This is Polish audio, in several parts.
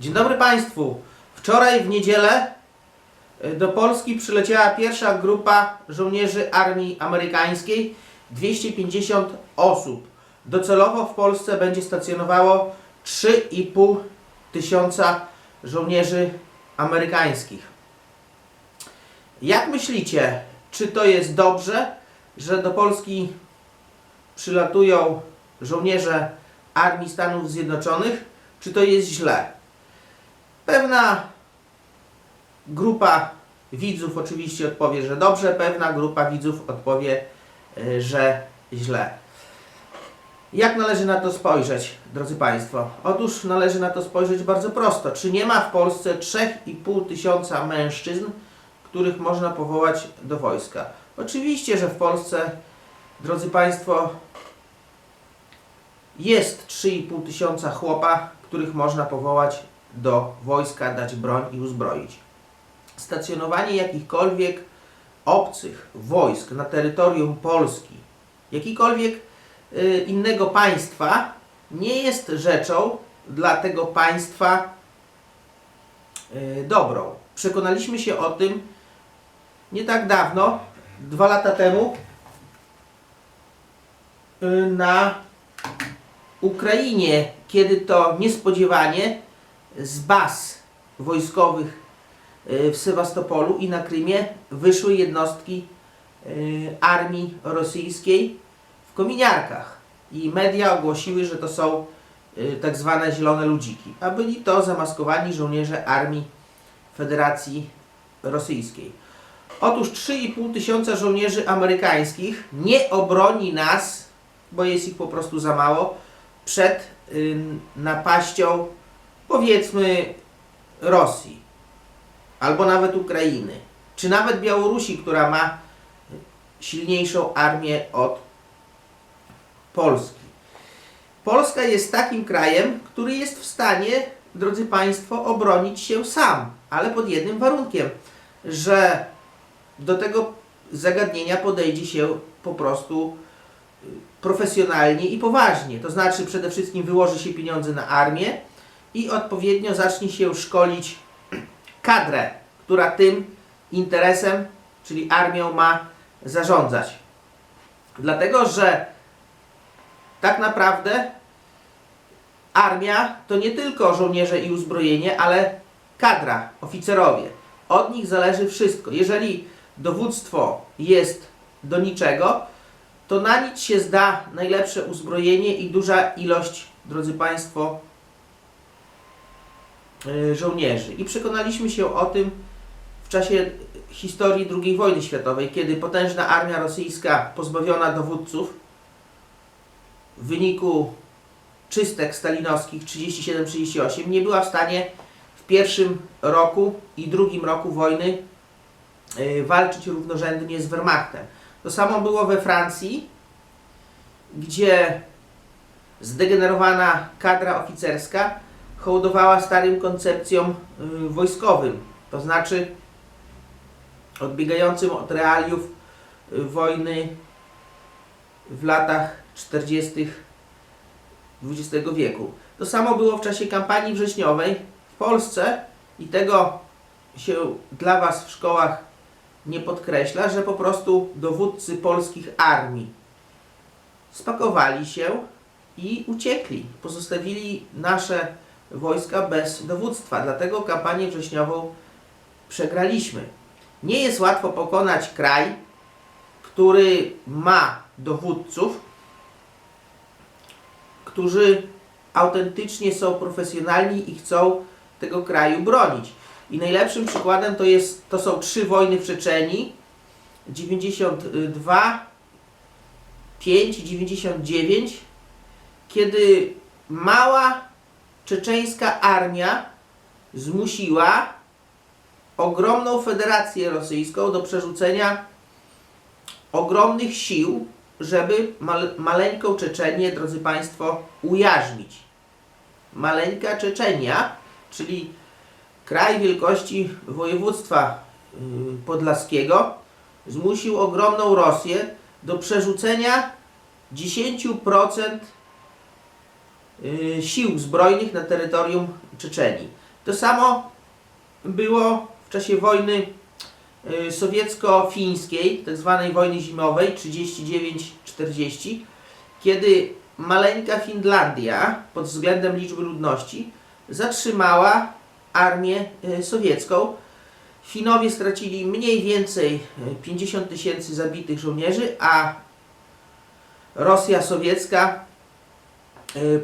Dzień dobry Państwu. Wczoraj w niedzielę y, do Polski przyleciała pierwsza grupa żołnierzy armii amerykańskiej. 250 osób. Docelowo w Polsce będzie stacjonowało 3,5 tysiąca żołnierzy amerykańskich. Jak myślicie, czy to jest dobrze, że do Polski przylatują żołnierze Armii Stanów Zjednoczonych, czy to jest źle? Pewna grupa widzów oczywiście odpowie, że dobrze, pewna grupa widzów odpowie, y, że źle. Jak należy na to spojrzeć, drodzy Państwo? Otóż należy na to spojrzeć bardzo prosto. Czy nie ma w Polsce 3,5 tysiąca mężczyzn, których można powołać do wojska? Oczywiście, że w Polsce, drodzy Państwo, jest 3,5 tysiąca chłopa, których można powołać do wojska, dać broń i uzbroić. Stacjonowanie jakichkolwiek obcych wojsk na terytorium Polski, jakikolwiek y, innego państwa, nie jest rzeczą dla tego państwa y, dobrą. Przekonaliśmy się o tym nie tak dawno, dwa lata temu, y, na Ukrainie, kiedy to niespodziewanie z baz wojskowych y, w Sewastopolu i na Krymie wyszły jednostki y, armii rosyjskiej w kominiarkach. I media ogłosiły, że to są y, tak zwane zielone ludziki, a byli to zamaskowani żołnierze armii Federacji Rosyjskiej. Otóż 3,5 tysiąca żołnierzy amerykańskich nie obroni nas, bo jest ich po prostu za mało, przed napaścią powiedzmy Rosji albo nawet Ukrainy, czy nawet Białorusi, która ma silniejszą armię od Polski. Polska jest takim krajem, który jest w stanie, drodzy Państwo, obronić się sam, ale pod jednym warunkiem, że do tego zagadnienia podejdzie się po prostu y, profesjonalnie i poważnie. To znaczy przede wszystkim wyłoży się pieniądze na armię i odpowiednio zacznie się szkolić kadrę, która tym interesem, czyli armią ma zarządzać. Dlatego, że tak naprawdę armia to nie tylko żołnierze i uzbrojenie, ale kadra, oficerowie. Od nich zależy wszystko. Jeżeli dowództwo jest do niczego, to na nic się zda najlepsze uzbrojenie i duża ilość, drodzy Państwo, żołnierzy. I przekonaliśmy się o tym w czasie historii II wojny światowej, kiedy potężna armia rosyjska pozbawiona dowódców w wyniku czystek stalinowskich 37-38 nie była w stanie w pierwszym roku i drugim roku wojny y, walczyć równorzędnie z Wehrmachtem. To samo było we Francji, gdzie zdegenerowana kadra oficerska hołdowała starym koncepcjom y, wojskowym, to znaczy odbiegającym od realiów y, wojny w latach 40. XX wieku. To samo było w czasie kampanii wrześniowej w Polsce i tego się dla Was w szkołach nie podkreśla, że po prostu dowódcy polskich armii spakowali się i uciekli. Pozostawili nasze wojska bez dowództwa. Dlatego kampanię wrześniową przegraliśmy. Nie jest łatwo pokonać kraj, który ma dowódców, którzy autentycznie są profesjonalni i chcą tego kraju bronić. I najlepszym przykładem to, jest, to są trzy wojny w Czeczenii 92, 5 i 99, kiedy mała czeczeńska armia zmusiła ogromną federację rosyjską do przerzucenia ogromnych sił, żeby mal, maleńką Czeczenię, drodzy Państwo, ujarzmić. Maleńka Czeczenia, czyli kraj wielkości województwa y, podlaskiego, zmusił ogromną Rosję do przerzucenia 10% y, sił zbrojnych na terytorium Czeczenii. To samo było w czasie wojny y, sowiecko-fińskiej, tak zwanej wojny zimowej 39-40, kiedy maleńka Finlandia pod względem liczby ludności zatrzymała armię y, sowiecką. Finowie stracili mniej więcej y, 50 tysięcy zabitych żołnierzy, a Rosja sowiecka y,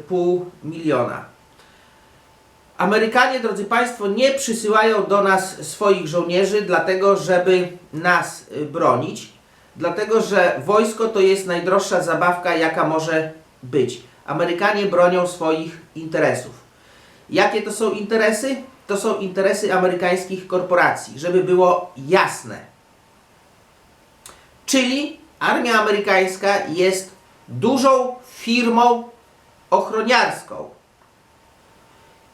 pół miliona. Amerykanie, drodzy Państwo, nie przysyłają do nas swoich żołnierzy, dlatego żeby nas y, bronić, dlatego że wojsko to jest najdroższa zabawka, jaka może być. Amerykanie bronią swoich interesów. Jakie to są interesy? To są interesy amerykańskich korporacji, żeby było jasne. Czyli armia amerykańska jest dużą firmą ochroniarską.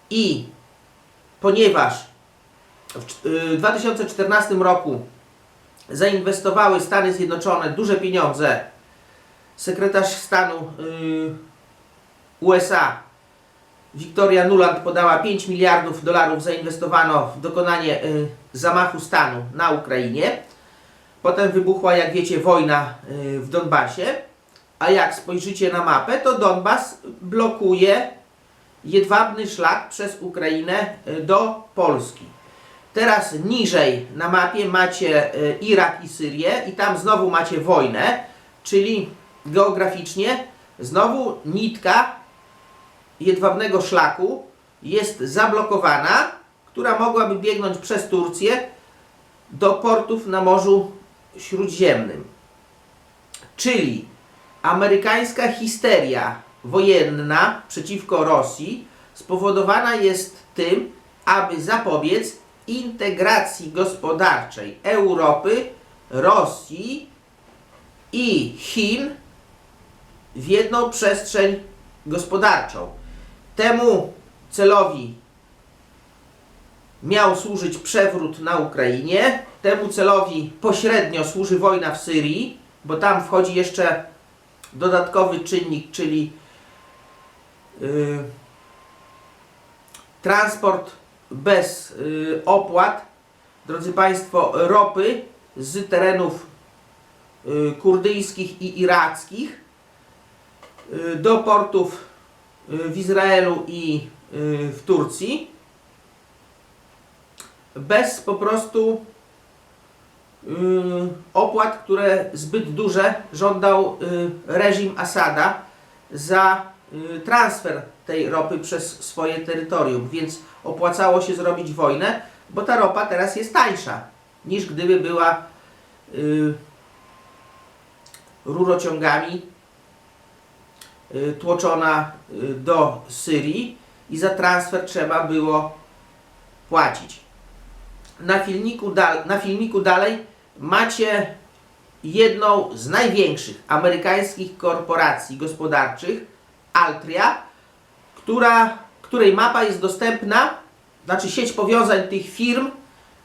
I ponieważ w cz- y, 2014 roku zainwestowały Stany Zjednoczone duże pieniądze, sekretarz stanu y, USA Victoria Nuland podała 5 miliardów dolarów zainwestowano w dokonanie y, zamachu stanu na Ukrainie. Potem wybuchła, jak wiecie, wojna w Donbasie. A jak spojrzycie na mapę, to Donbas blokuje jedwabny szlak przez Ukrainę y, do Polski. Teraz niżej na mapie macie y, Irak i Syrię i tam znowu macie wojnę, czyli geograficznie znowu nitka jedwabnego szlaku jest zablokowana, która mogłaby biegnąć przez Turcję do portów na Morzu Śródziemnym. Czyli amerykańska histeria wojenna przeciwko Rosji spowodowana jest tym, aby zapobiec integracji gospodarczej Europy, Rosji i Chin w jedną przestrzeń gospodarczą. Temu celowi miał służyć przewrót na Ukrainie, temu celowi pośrednio służy wojna w Syrii, bo tam wchodzi jeszcze dodatkowy czynnik, czyli yy, transport bez yy, opłat, drodzy Państwo, ropy z terenów yy, kurdyjskich i irackich do portów w Izraelu i w Turcji. Bez po prostu opłat, które zbyt duże żądał yy, reżim Asada za yy, transfer tej ropy przez swoje terytorium, więc opłacało się zrobić wojnę, bo ta ropa teraz jest tańsza niż gdyby była yy, rurociągami yy, tłoczona yy, do Syrii i za transfer trzeba było płacić. Na filmiku, dal, na filmiku dalej macie jedną z największych amerykańskich korporacji gospodarczych, Altria, która, której mapa jest dostępna, znaczy sieć powiązań tych firm,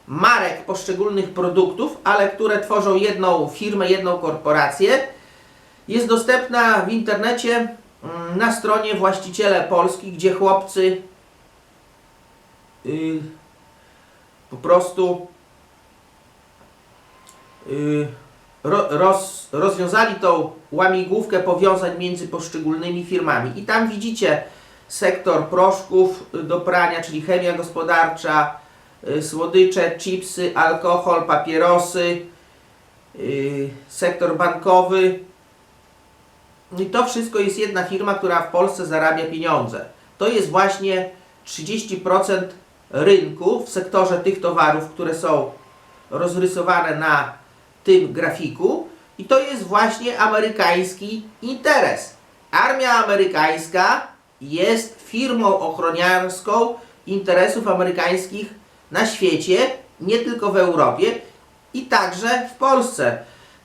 marek poszczególnych produktów, ale które tworzą jedną firmę, jedną korporację. Jest dostępna w internecie mm, na stronie Właściciele Polski, gdzie chłopcy yy, po prostu yy, ro, roz, rozwiązali tą łamigłówkę powiązań między poszczególnymi firmami. I tam widzicie sektor proszków do prania, czyli chemia gospodarcza, y, słodycze, chipsy, alkohol, papierosy, y, sektor bankowy. I to wszystko jest jedna firma, która w Polsce zarabia pieniądze. To jest właśnie 30% rynku w sektorze tych towarów, które są rozrysowane na tym grafiku. I to jest właśnie amerykański interes. Armia amerykańska jest firmą ochroniarską interesów amerykańskich na świecie, nie tylko w Europie i także w Polsce.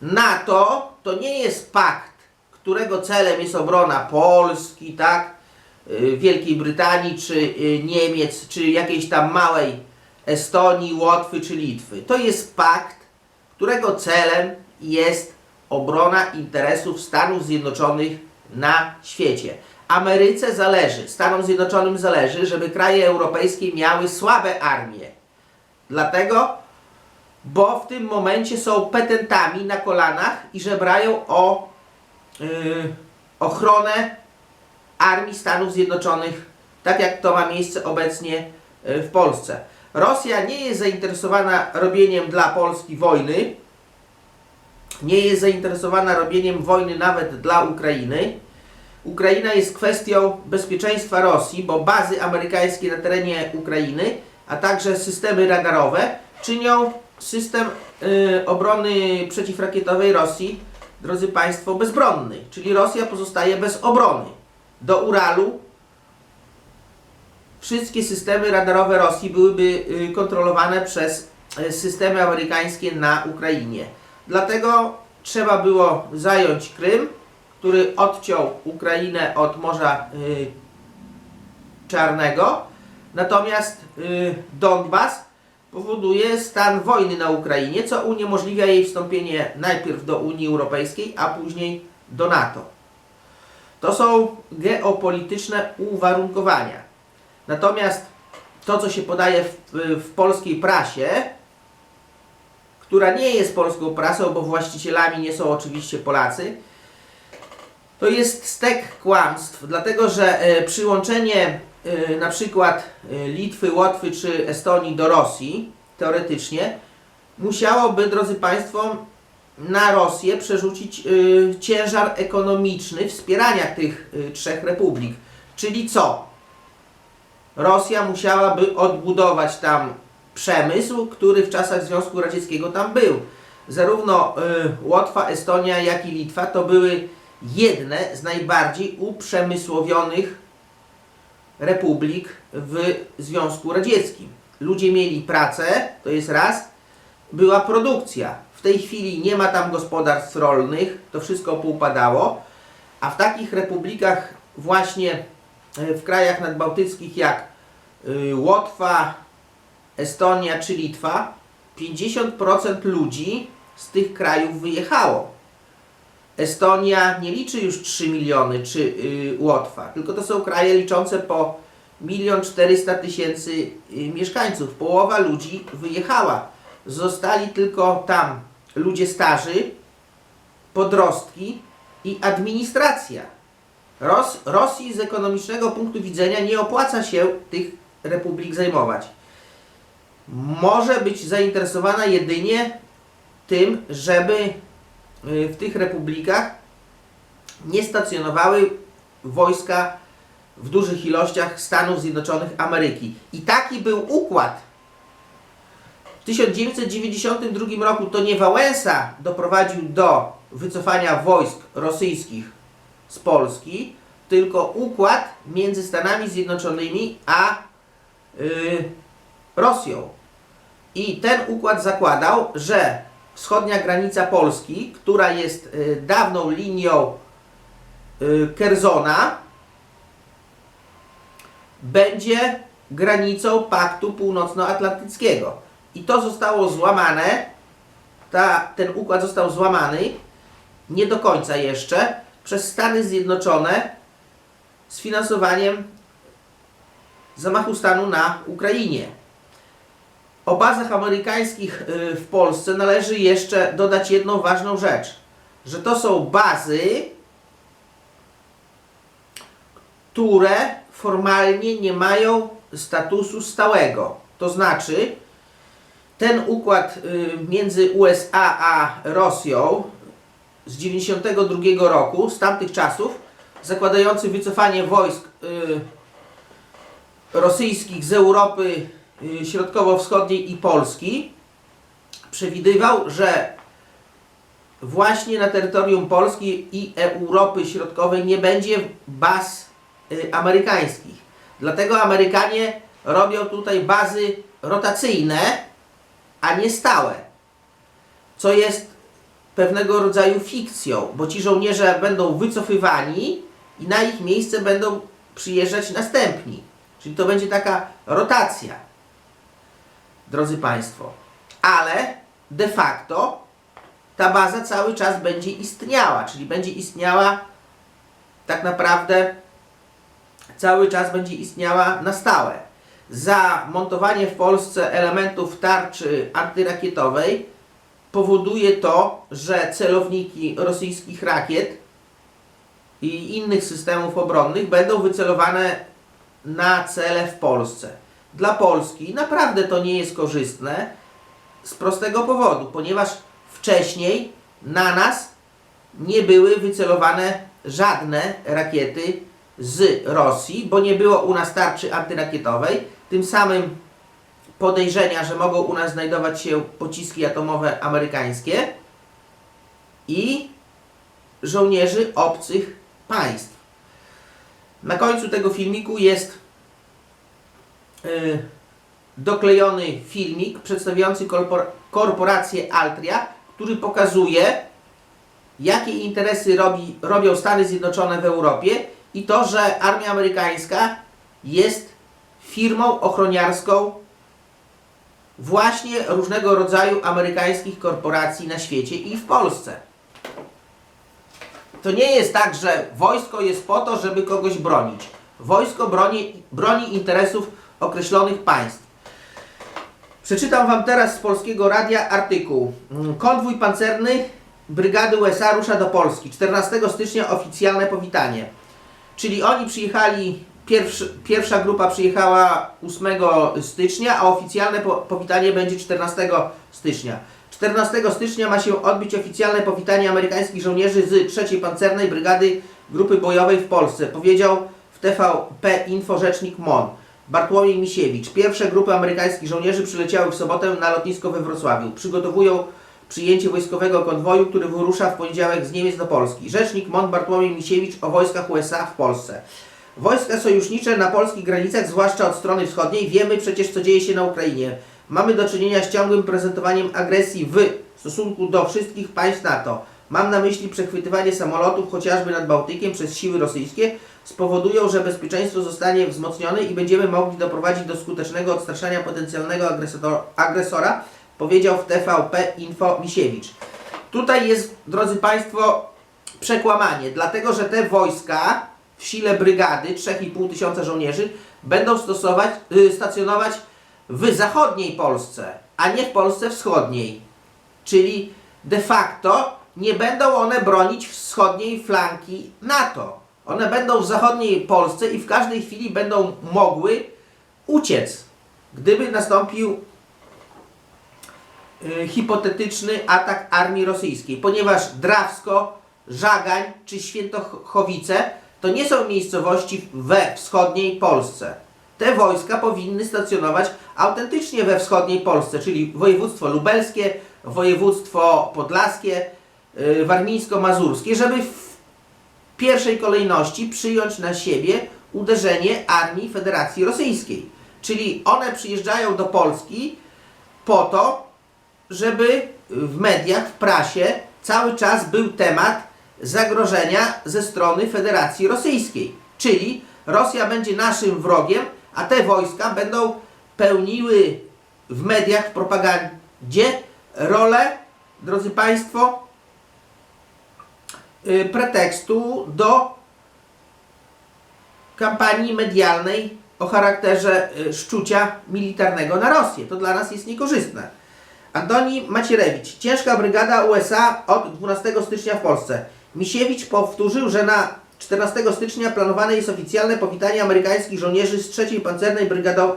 NATO to nie jest pakt, którego celem jest obrona Polski, tak, Wielkiej Brytanii, czy y, Niemiec, czy jakiejś tam małej Estonii, Łotwy czy Litwy. To jest pakt, którego celem jest obrona interesów Stanów Zjednoczonych na świecie. Ameryce zależy, Stanom Zjednoczonym zależy, żeby kraje europejskie miały słabe armie. Dlatego, bo w tym momencie są petentami na kolanach i żebrają o yy, ochronę armii Stanów Zjednoczonych, tak jak to ma miejsce obecnie yy, w Polsce. Rosja nie jest zainteresowana robieniem dla Polski wojny, nie jest zainteresowana robieniem wojny nawet dla Ukrainy. Ukraina jest kwestią bezpieczeństwa Rosji, bo bazy amerykańskie na terenie Ukrainy, a także systemy radarowe czynią system y, obrony przeciwrakietowej Rosji, drodzy Państwo, bezbronny. Czyli Rosja pozostaje bez obrony. Do Uralu wszystkie systemy radarowe Rosji byłyby y, kontrolowane przez y, systemy amerykańskie na Ukrainie. Dlatego trzeba było zająć Krym, który odciął Ukrainę od Morza y, Czarnego. Natomiast Donbas powoduje stan wojny na Ukrainie, co uniemożliwia jej wstąpienie najpierw do Unii Europejskiej, a później do NATO. To są geopolityczne uwarunkowania. Natomiast to, co się podaje w, w polskiej prasie, która nie jest polską prasą, bo właścicielami nie są oczywiście Polacy, to jest stek kłamstw, dlatego że e, przyłączenie e, na przykład e, Litwy, Łotwy czy Estonii do Rosji, teoretycznie, musiałoby, drodzy Państwo, na Rosję przerzucić e, ciężar ekonomiczny wspierania tych e, trzech republik. Czyli co? Rosja musiałaby odbudować tam przemysł, który w czasach Związku Radzieckiego tam był. Zarówno y, Łotwa, Estonia, jak i Litwa to były jedne z najbardziej uprzemysłowionych republik w Związku Radzieckim. Ludzie mieli pracę, to jest raz, była produkcja. W tej chwili nie ma tam gospodarstw rolnych, to wszystko poupadało, a w takich republikach właśnie y, w krajach nadbałtyckich jak y, Łotwa, Estonia czy Litwa, 50% ludzi z tych krajów wyjechało. Estonia nie liczy już 3 miliony, czy y, Łotwa, tylko to są kraje liczące po 1 400 tysięcy y, mieszkańców. Połowa ludzi wyjechała. Zostali tylko tam ludzie starzy, podrostki i administracja. Ros Rosji z ekonomicznego punktu widzenia nie opłaca się tych republik zajmować może być zainteresowana jedynie tym, żeby y, w tych republikach nie stacjonowały wojska w dużych ilościach Stanów Zjednoczonych Ameryki. I taki był układ. W 1992 roku to nie Wałęsa doprowadził do wycofania wojsk rosyjskich z Polski, tylko układ między Stanami Zjednoczonymi a y, Rosją. I ten układ zakładał, że wschodnia granica Polski, która jest y, dawną linią y, Kerzona, będzie granicą Paktu Północnoatlantyckiego. I to zostało złamane, ta, ten układ został złamany, nie do końca jeszcze, przez Stany Zjednoczone z finansowaniem zamachu stanu na Ukrainie. O bazach amerykańskich y, w Polsce należy jeszcze dodać jedną ważną rzecz, że to są bazy, które formalnie nie mają statusu stałego. To znaczy, ten układ y, między USA a Rosją z 1992 roku, z tamtych czasów, zakładający wycofanie wojsk y, rosyjskich z Europy y, Środkowo-Wschodniej i Polski, przewidywał, że właśnie na terytorium Polski i Europy Środkowej nie będzie baz amerykańskich. Dlatego Amerykanie robią tutaj bazy rotacyjne, a nie stałe. Co jest pewnego rodzaju fikcją, bo ci żołnierze będą wycofywani i na ich miejsce będą przyjeżdżać następni. Czyli to będzie taka rotacja, drodzy Państwo. Ale de facto ta baza cały czas będzie istniała, czyli będzie istniała tak naprawdę cały czas będzie istniała na stałe. Za montowanie w Polsce elementów tarczy antyrakietowej powoduje to, że celowniki rosyjskich rakiet i innych systemów obronnych będą wycelowane na cele w Polsce. Dla Polski naprawdę to nie jest korzystne z prostego powodu, ponieważ wcześniej na nas nie były wycelowane żadne rakiety z Rosji, bo nie było u nas tarczy antyrakietowej. Tym samym podejrzenia, że mogą u nas znajdować się pociski atomowe amerykańskie i żołnierzy obcych państw. Na końcu tego filmiku jest y, doklejony filmik przedstawiający korpor- korporację Altria, który pokazuje, jakie interesy robi, robią Stany Zjednoczone w Europie i to, że armia amerykańska jest firmą ochroniarską właśnie różnego rodzaju amerykańskich korporacji na świecie i w Polsce. To nie jest tak, że wojsko jest po to, żeby kogoś bronić. Wojsko broni, broni interesów określonych państw. Przeczytam Wam teraz z polskiego radia artykuł. Konwój pancerny Brygady USA rusza do Polski. 14 stycznia oficjalne powitanie. Czyli oni przyjechali, pierwszy, pierwsza grupa przyjechała 8 stycznia, a oficjalne po, powitanie będzie 14 stycznia. 14 stycznia ma się odbyć oficjalne powitanie amerykańskich żołnierzy z 3 Pancernej Brygady Grupy Bojowej w Polsce, powiedział w TVP Info rzecznik MON. Bartłomiej Misiewicz. Pierwsze grupy amerykańskich żołnierzy przyleciały w sobotę na lotnisko we Wrocławiu. Przygotowują przyjęcie wojskowego konwoju, który wyrusza w poniedziałek z Niemiec do Polski. Rzecznik MON Bartłomiej Misiewicz o wojskach USA w Polsce. Wojska sojusznicze na polskich granicach, zwłaszcza od strony wschodniej, wiemy przecież co dzieje się na Ukrainie. Mamy do czynienia z ciągłym prezentowaniem agresji w stosunku do wszystkich państw NATO. Mam na myśli przechwytywanie samolotów chociażby nad Bałtykiem przez siły rosyjskie, spowodują, że bezpieczeństwo zostanie wzmocnione i będziemy mogli doprowadzić do skutecznego odstraszania potencjalnego agresora, powiedział w TVP Info Misiewicz. Tutaj jest, drodzy Państwo, przekłamanie, dlatego że te wojska w sile brygady 3,5 tysiąca żołnierzy będą stosować, y, stacjonować w zachodniej Polsce, a nie w Polsce wschodniej. Czyli de facto nie będą one bronić wschodniej flanki NATO. One będą w zachodniej Polsce i w każdej chwili będą mogły uciec, gdyby nastąpił y, hipotetyczny atak armii rosyjskiej, ponieważ Drawsko, Żagań czy Świętochowice to nie są miejscowości we wschodniej Polsce. Te wojska powinny stacjonować autentycznie we wschodniej Polsce, czyli województwo lubelskie, województwo podlaskie, y, warmińsko-mazurskie, żeby w pierwszej kolejności przyjąć na siebie uderzenie armii Federacji Rosyjskiej. Czyli one przyjeżdżają do Polski po to, żeby w mediach, w prasie cały czas był temat zagrożenia ze strony Federacji Rosyjskiej. Czyli Rosja będzie naszym wrogiem, a te wojska będą pełniły w mediach, w propagandzie rolę, drodzy Państwo, y, pretekstu do kampanii medialnej o charakterze y, szczucia militarnego na Rosję. To dla nas jest niekorzystne. Antoni Macierewicz. Ciężka brygada USA od 12 stycznia w Polsce. Misiewicz powtórzył, że na 14 stycznia planowane jest oficjalne powitanie amerykańskich żołnierzy z 3 Pancernej Brygado-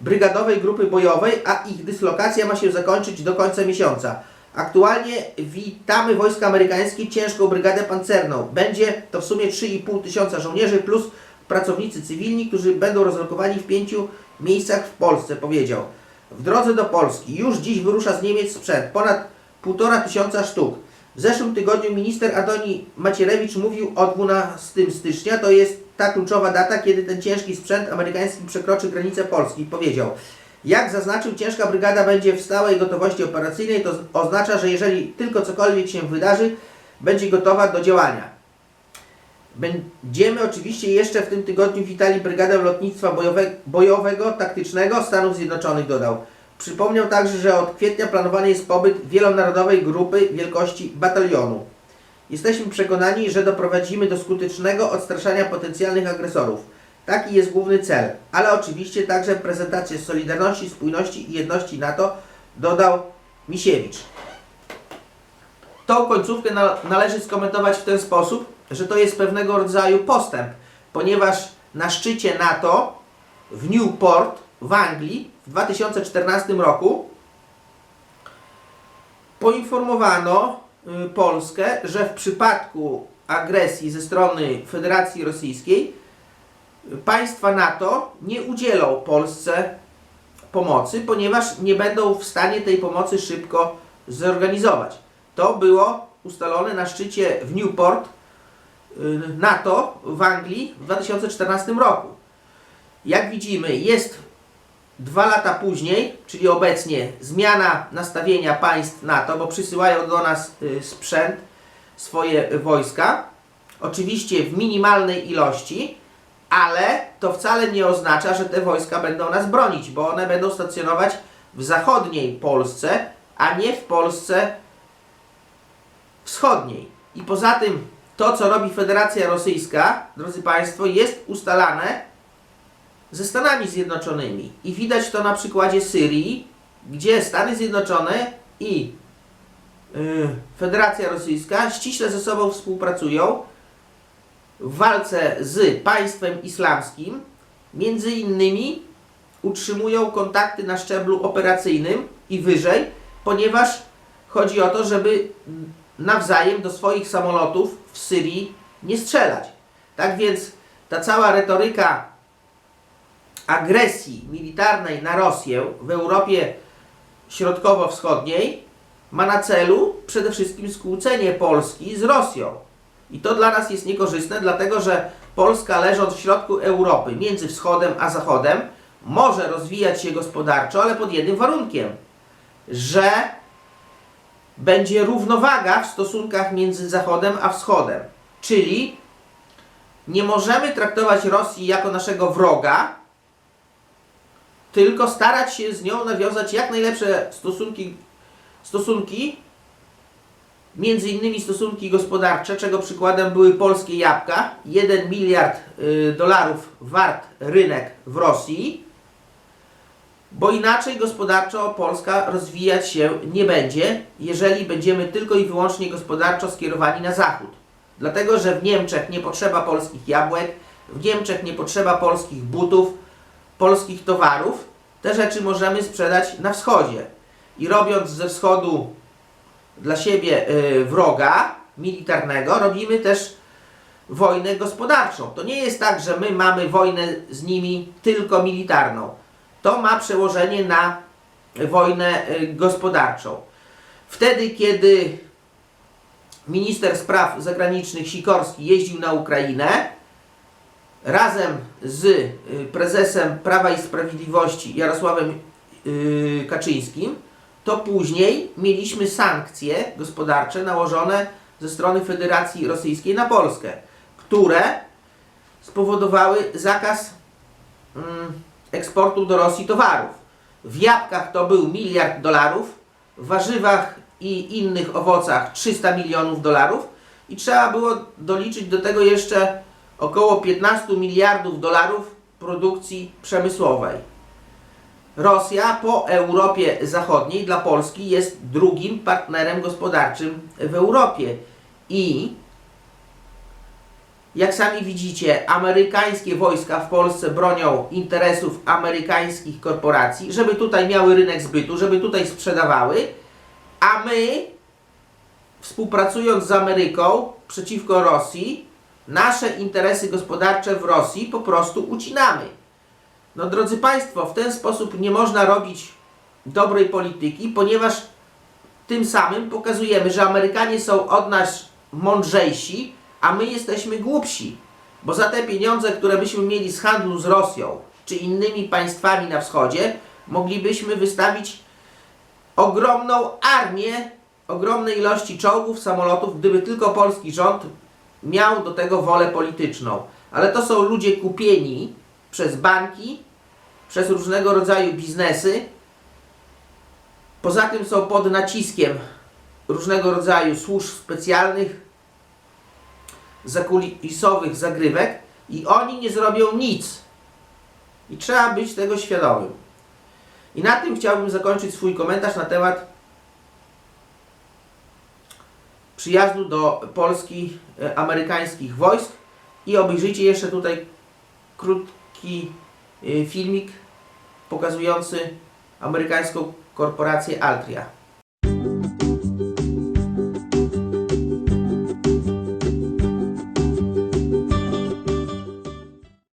Brygadowej Grupy Bojowej, a ich dyslokacja ma się zakończyć do końca miesiąca. Aktualnie witamy wojska amerykańskie ciężką brygadę pancerną. Będzie to w sumie 3,5 tysiąca żołnierzy plus pracownicy cywilni, którzy będą rozlokowani w pięciu miejscach w Polsce, powiedział. W drodze do Polski już dziś wyrusza z Niemiec sprzęt, ponad 1,5 tysiąca sztuk. W zeszłym tygodniu minister Adoni Macierewicz mówił o 12 stycznia, to jest ta kluczowa data, kiedy ten ciężki sprzęt amerykański przekroczy granicę Polski. Powiedział, jak zaznaczył, ciężka brygada będzie w stałej gotowości operacyjnej, to oznacza, że jeżeli tylko cokolwiek się wydarzy, będzie gotowa do działania. Będziemy oczywiście jeszcze w tym tygodniu witali Brygadę Lotnictwa Bojowe, Bojowego Taktycznego Stanów Zjednoczonych, dodał. Przypomniał także, że od kwietnia planowany jest pobyt wielonarodowej grupy wielkości batalionu. Jesteśmy przekonani, że doprowadzimy do skutecznego odstraszania potencjalnych agresorów. Taki jest główny cel. Ale oczywiście także prezentację Solidarności, Spójności i Jedności NATO dodał Misiewicz. Tą końcówkę na, należy skomentować w ten sposób, że to jest pewnego rodzaju postęp, ponieważ na szczycie NATO w Newport w Anglii w 2014 roku poinformowano y, Polskę, że w przypadku agresji ze strony Federacji Rosyjskiej y, państwa NATO nie udzielą Polsce pomocy, ponieważ nie będą w stanie tej pomocy szybko zorganizować. To było ustalone na szczycie w Newport y, NATO w Anglii w 2014 roku. Jak widzimy, jest dwa lata później, czyli obecnie, zmiana nastawienia państw NATO, bo przysyłają do nas y, sprzęt, swoje wojska. Oczywiście w minimalnej ilości, ale to wcale nie oznacza, że te wojska będą nas bronić, bo one będą stacjonować w zachodniej Polsce, a nie w Polsce wschodniej. I poza tym to, co robi Federacja Rosyjska, drodzy Państwo, jest ustalane ze Stanami Zjednoczonymi. I widać to na przykładzie Syrii, gdzie Stany Zjednoczone i y, Federacja Rosyjska ściśle ze sobą współpracują w walce z państwem islamskim. Między innymi utrzymują kontakty na szczeblu operacyjnym i wyżej, ponieważ chodzi o to, żeby nawzajem do swoich samolotów w Syrii nie strzelać. Tak więc ta cała retoryka agresji militarnej na Rosję w Europie Środkowo-Wschodniej ma na celu przede wszystkim skłócenie Polski z Rosją. I to dla nas jest niekorzystne, dlatego że Polska leżąc w środku Europy, między wschodem a zachodem, może rozwijać się gospodarczo, ale pod jednym warunkiem, że będzie równowaga w stosunkach między Zachodem a Wschodem. Czyli nie możemy traktować Rosji jako naszego wroga, tylko starać się z nią nawiązać jak najlepsze stosunki, stosunki między innymi stosunki gospodarcze, czego przykładem były polskie jabłka. 1 miliard y, dolarów wart rynek w Rosji, bo inaczej gospodarczo Polska rozwijać się nie będzie, jeżeli będziemy tylko i wyłącznie gospodarczo skierowani na zachód. Dlatego, że w Niemczech nie potrzeba polskich jabłek, w Niemczech nie potrzeba polskich butów, polskich towarów. Te rzeczy możemy sprzedać na wschodzie. I robiąc ze wschodu dla siebie y, wroga militarnego, robimy też wojnę gospodarczą. To nie jest tak, że my mamy wojnę z nimi tylko militarną. To ma przełożenie na wojnę y, gospodarczą. Wtedy, kiedy minister spraw zagranicznych Sikorski jeździł na Ukrainę, razem z y, prezesem Prawa i Sprawiedliwości Jarosławem y, Kaczyńskim, to później mieliśmy sankcje gospodarcze nałożone ze strony Federacji Rosyjskiej na Polskę, które spowodowały zakaz mm, eksportu do Rosji towarów. W jabłkach to był miliard dolarów, w warzywach i innych owocach 300 milionów dolarów i trzeba było doliczyć do tego jeszcze około 15 miliardów dolarów produkcji przemysłowej. Rosja po Europie Zachodniej dla Polski jest drugim partnerem gospodarczym w Europie i jak sami widzicie, amerykańskie wojska w Polsce bronią interesów amerykańskich korporacji, żeby tutaj miały rynek zbytu, żeby tutaj sprzedawały, a my, współpracując z Ameryką przeciwko Rosji, nasze interesy gospodarcze w Rosji po prostu ucinamy. No drodzy Państwo, w ten sposób nie można robić dobrej polityki, ponieważ tym samym pokazujemy, że Amerykanie są od nas mądrzejsi, a my jesteśmy głupsi. Bo za te pieniądze, które byśmy mieli z handlu z Rosją czy innymi państwami na wschodzie, moglibyśmy wystawić ogromną armię, ogromne ilości czołgów, samolotów, gdyby tylko polski rząd miał do tego wolę polityczną. Ale to są ludzie kupieni przez banki, przez różnego rodzaju biznesy. Poza tym są pod naciskiem różnego rodzaju służb specjalnych, zakulisowych zagrywek I oni nie zrobią nic. I trzeba być tego świadomym. I na tym chciałbym zakończyć swój komentarz na temat przyjazdu do Polski e, amerykańskich wojsk i obejrzyjcie jeszcze tutaj krótki e, filmik pokazujący amerykańską korporację Altria.